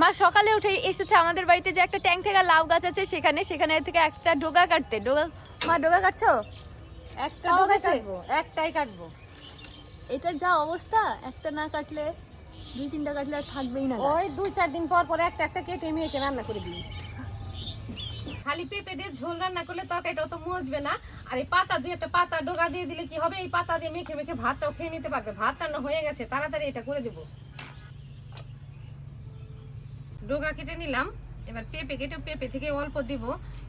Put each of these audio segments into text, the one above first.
মা সকালে উঠে এসেছে আমাদের বাড়িতে যে একটা ট্যাং ঠেকা লাউ গাছ আছে সেখানে সেখানে থেকে একটা ডোগা কাটতে। ডোগা মা ডোগা কাটছো? একটা ডোগা কাটবো? একটাই কাটবো। এটার যা অবস্থা একটা না কাটলে দুই তিনটা কাটলে আর থাকবেই না ওই দুই চার দিন পর পর একটা একটা কেটে মেয়েকে রান্না করে দিই। খালি পেঁপে দিয়ে ঝোল রান্না করলে তরকারিটা তো মজবে না। আর এই পাতা দিয়ে একটা পাতা ডোগা দিয়ে দিলে কি হবে? এই পাতা দিয়ে মেখে মেখে ভাতটাও খেয়ে নিতে পারবে। ভাত রান্না হয়ে গেছে তাড়াতাড়ি এটা করে দেবো। ডোগা কেটে নিলাম। এবার পেঁপে কেটে পেঁপে থেকে অল্প দিব।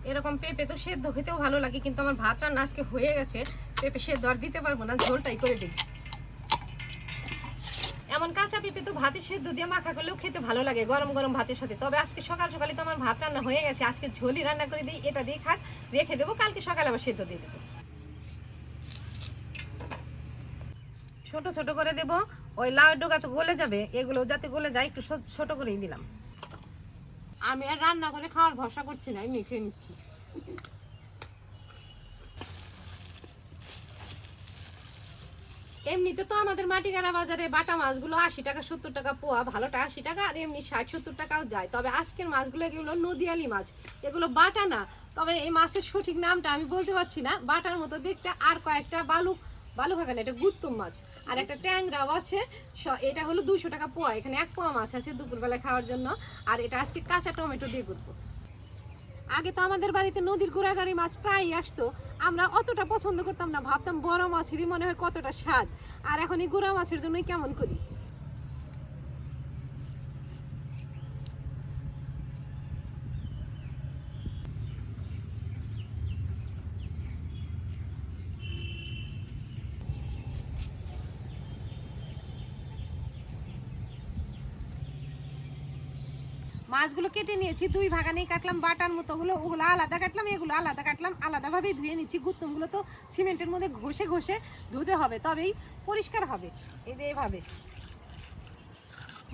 এরকম পেঁপে তো সেদ্ধ খেতেও ভালো লাগে, কিন্তু আমার ভাত রান্না আজকে হয়ে গেছে। পেঁপে সেদ্ধ আর দিতে পারব না, ঝোলটাই করে দিই। এমন কাঁচা পেঁপে তো ভাতে সেদ্ধ দিয়ে মাখা করলেও খেতে ভালো লাগে, গরম গরম ভাতের সাথে। তবে আজকে সকাল সকালে তো আমার ভাত রান্না হয়ে গেছে। আজকে ঝোলি রান্না করে দিই, এটা দিয়ে খাক, রেখে দেবো, কালকে সকালে আবার সেদ্ধ দিয়ে দেবো। ছোট ছোট করে দেব, ওই লাউ ডোগা তো গলে যাবে এগুলো যাতে গলে যায়, একটু ছোট করেই দিলাম। আমি আর রান্না করে খাওয়ার ভরসা করছি না আমি খেয়ে নিচ্ছি। এমনিতে তো আমাদের মাটিগাড়া বাজারে বাটা মাছগুলো আশি টাকা, সত্তর টাকা পোয়া, ভালোটা আশি টাকা, আর এমনি ষাট, সত্তর টাকাও যায়। তবে আজকের মাছগুলো এগুলো নদিয়ালি মাছ। এগুলো বাটা না। তবে এই মাছের সঠিক নামটা আমি বলতে পারছি না। বাটার মতো দেখতে আর কয়েকটা বালু বালু না এটা গুত্তম মাছ। আর একটা ট্যাংরাও আছে এটা হলো দুশো টাকা পোয়া। এখানে এক পোয়া মাছ আছে দুপুরবেলা খাওয়ার জন্য। আর এটা আজকে কাঁচা টমেটো দিয়ে করব আগে তো আমাদের বাড়িতে নদীর গোড়াগাড়ি মাছ প্রায়ই আসতো। আমরা অতটা পছন্দ করতাম না, ভাবতাম বড় মাছেরই মনে হয় কতটা স্বাদ। আর এখন এই গোড়া মাছের জন্যই কেমন করি? মাছগুলো কেটে নিয়েছি, দুই ভাগানেই কাটলাম, বাটার মতো গুলো ওগুলো আলাদা কাটলাম, এগুলো আলাদা কাটলাম, আলাদাভাবেই ধুয়ে নিচ্ছি গুত্তমগুলো তো সিমেন্টের মধ্যে ঘষে ঘষে ধুতে হবে, তবেই পরিষ্কার হবে, এই যে এইভাবে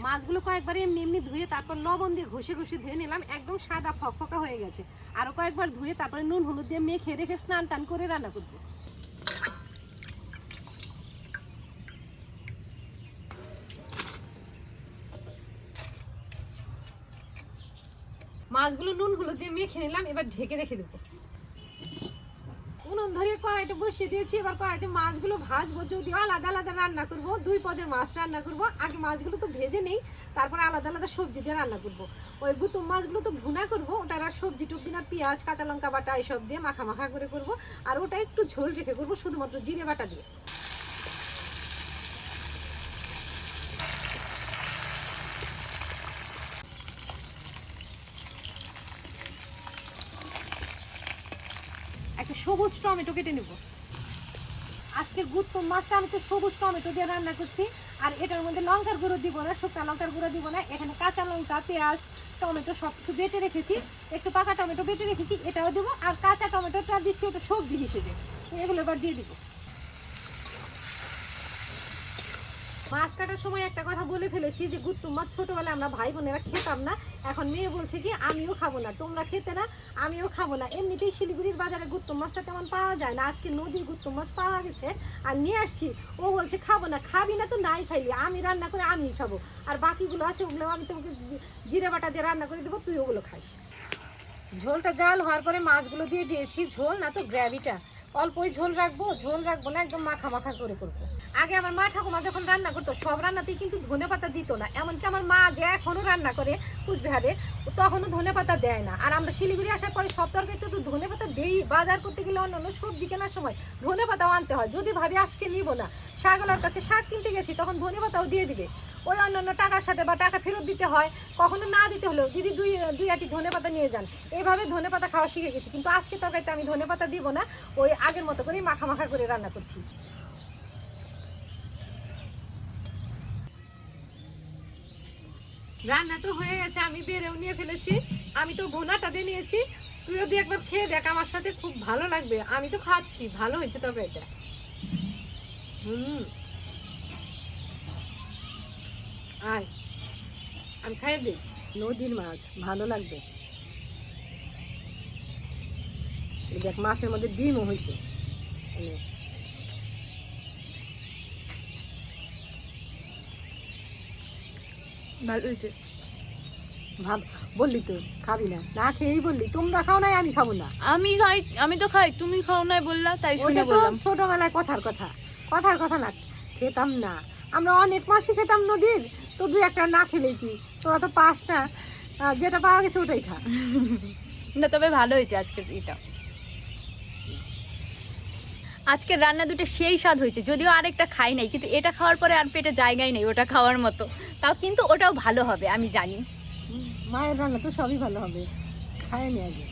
মাছগুলো কয়েকবার এমনি এমনি ধুয়ে তারপর লবণ দিয়ে ঘষে ঘষে ধুয়ে নিলাম, একদম সাদা ফকফকা হয়ে গেছে। আরও কয়েকবার ধুয়ে তারপরে নুন, হলুদ দিয়ে মেখে রেখে স্নান টান করে রান্না করব। মাছগুলো নুন হলুদ দিয়ে মেখে নিলাম, এবার ঢেকে রেখে দেবো। উনুন ধরে কড়াইটা বসিয়ে দিয়েছি, এবার কড়াইতে মাছগুলো ভাজবো। যদিও আলাদা আলাদা রান্না করব, দুই পদের মাছ রান্না করব। আগে মাছগুলো তো ভেজে নেই, তারপর আলাদা আলাদা সবজি দিয়ে রান্না করব। ওই গুতুম মাছগুলো তো ভুনা করব, ওটার আর সবজি টবজি না, পেঁয়াজ, কাঁচা লঙ্কা বাটা, এসব দিয়ে মাখা মাখা করে করব। আর ওটা একটু ঝোল রেখে করব, শুধুমাত্র জিরে বাটা দিয়ে একটা সবুজ টমেটো কেটে নেব। আজকে গুত্ত মাছটা আমি তো সবুজ টমেটো দিয়ে রান্না করছি, আর এটার মধ্যে লঙ্কার গুঁড়ো দিব না, শুকনা লঙ্কার গুঁড়ো দিব না, এখানে কাঁচা লঙ্কা, পেঁয়াজ, টমেটো সব কিছু বেটে রেখেছি, একটু পাকা টমেটো বেটে রেখেছি, এটাও দেবো, আর কাঁচা টমেটোটা দিচ্ছি ওটা সবজি হিসেবে, এগুলো এবার দিয়ে দিব। মাছ কাটার সময় একটা কথা বলে ফেলেছি যে গুত্তু মাছ ছোটবেলায় আমরা ভাই বোনেরা খেতাম না। এখন মেয়ে বলছে কি, আমিও খাব না। তোমরা খেতে না, আমিও খাব না। এমনিতেই শিলিগুড়ির বাজারে গুত্তম মাছটা তেমন পাওয়া যায় না। আজকে নদীর গুত্তম মাছ পাওয়া গেছে। আর নিয়ে আসছি। ও বলছে, খাব না, খাবি না তো নাই খাইলি। আমি রান্না করে আমি খাব। আর বাকিগুলো আছে, ওগুলো আমি তোমাকে জিরে বাটা দিয়ে রান্না করে দেবো, তুই ওগুলো খাইস ঝোলটা জাল হওয়ার পরে মাছগুলো দিয়ে দিয়েছি। ঝোল না তো গ্র্যাভিটা। অল্পই ঝোল রাখব ঝোল রাখব না, একদম মাখা মাখা করে করব। আগে আমার মা ঠাকুমা যখন রান্না করতো, সব রান্নাতেই কিন্তু ধনে পাতা দিত না। এমনকি আমার মা যে এখনও রান্না করে কুচবিহারে, তখনও ধনে পাতা দেয় না। আর আমরা শিলিগুড়ি আসার পরে সব তরকারিতে তো ধনে পাতা দেই। বাজার করতে গেলে অন্য অন্য সবজি কেনার সময় ধনে পাতাও আনতে হয়। যদি ভাবি আজকে নিব না শাকলার কাছে শাক কিনতে গেছি, তখন ধনে পাতাও দিয়ে দিবে। ওই অন্যান্য টাকার সাথে বা টাকা ফেরত দিতে হয়, কখনো না দিতে হলেও দিদি দুই দুই আটি ধনে পাতা নিয়ে যান। এইভাবে ধনে পাতা খাওয়া শিখে গেছি, কিন্তু আজকে তরকারিতে আমি ধনে পাতা দিব না, ওই আগের মতো করেই মাখা মাখা করে রান্না করছি। রান্না তো হয়ে গেছে, আমি বেড়েও নিয়ে ফেলেছি, আমি তো ভোনাটা দিয়ে নিয়েছি। তুই যদি একবার খেয়ে দেখ, আমার সাথে খুব ভালো লাগবে। আমি তো খাচ্ছি, ভালো হয়েছে তবে এটা হুম। আয়। আমি খাইয়ে দিই। নদীর মাছ ভালো লাগবে। দেখ মাছের মধ্যে ডিমও হয়েছে। ভালো হয়েছে ভাব বললি তো খাবি না? না খেয়েই বললি তোমরা খাও নাই আমি খাব না। আমি খাই আমি তো খাই তুমি খাও নাই বললা তাই শুনে বললাম। ছোটবেলায় কথার কথা। কথার কথা না খেতাম না। আমরা অনেক মাছই খেতাম নদীর। তো দু একটা না খেলে কি? তোরা তো পাস না। যেটা পাওয়া গেছে ওটাই খা। না তবে ভালো হয়েছে আজকের এটা আজকের রান্না দুটো সেই স্বাদ হয়েছে যদিও আরেকটা খাই নাই কিন্তু এটা খাওয়ার পরে আর পেটে জায়গাই নেই ওটা খাওয়ার মতো। তাও কিন্তু ওটাও ভালো হবে আমি জানি। মায়ের রান্না তো সবই ভালো হবে। খায়নি আগে।